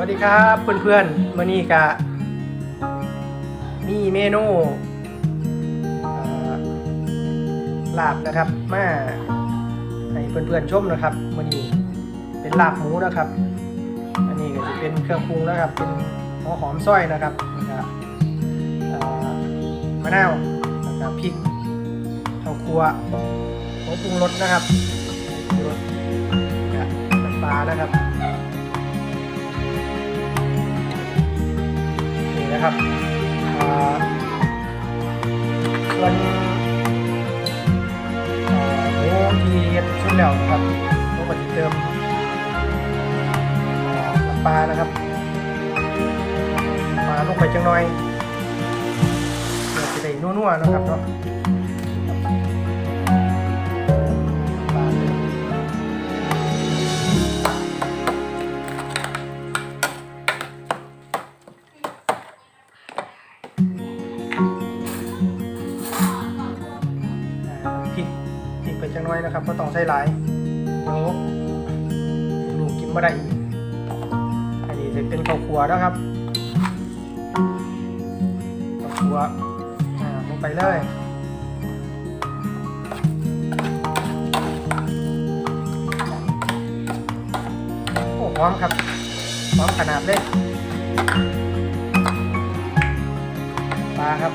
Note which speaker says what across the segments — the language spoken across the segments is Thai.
Speaker 1: วัสดีครับเพื่อนๆมื่อนี้กะมีเมนูลาบนะครับมาให้เพื่อนๆชมนะครับมื่อนี้เป็นลาบหมูนะครับ อันนี้ก็จะเป็นเครื่องปรุงนะครับ เป็นหัวหอมซอยนะครับแล้วก็เอ่อมะนาวแล้วก็พริกข้าวคั่วผงปรุงรสนะครับผงปรุงรสแล้วก็น้ำปลานะครับ นะครับอ่าส่วนอ่าหมูที่เฮ็ดชุดแล้วครับผมก็จะเติมอ่าน้ำปลานะครับปลาลงไปจังหน่อยเพื่อจะได้นัวๆนะครับเนาะ น่อยนะครับก็ต้องใส่หลายเดี๋ยวลูกกินไม่ได้อีกอันนี้จะเป็นข้าวคั่วนะครับข้าวคั่วอ่าลงไปเลยโอ้หอมครับหอมขนาดเลยปลาครับ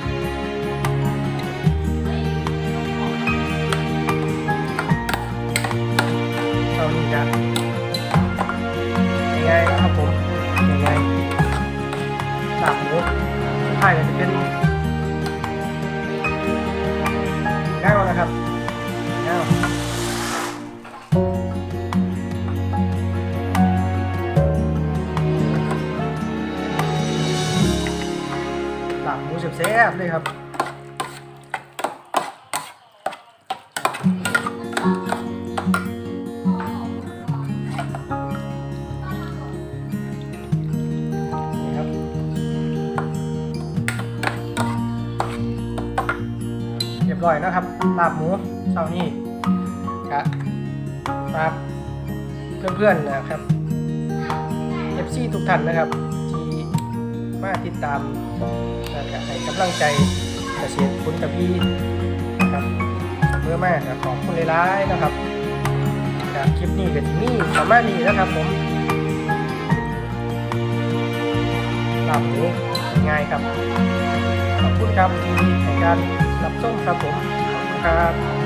Speaker 1: เป็นเง่ายนะครับเงายลาบหมูแซ่บๆเลยครับ ร้อยนะครับลาบหมูเช้านี้ครับฝากเพื่อนๆนะครับ FC ทุกท่านนะครับ ที่มาติดตามนะครับให้กำลังใจเกษตรคุณกระพีนะครับเมื่อมากขอบคุณหลายๆนะครับครับคลิปนี้ก็ที่นี่ประมาณนี้นะครับผมลาบหมูง่ายครับขอบคุณครับที่ให้การ รับชมครับผมขอบคุณครับ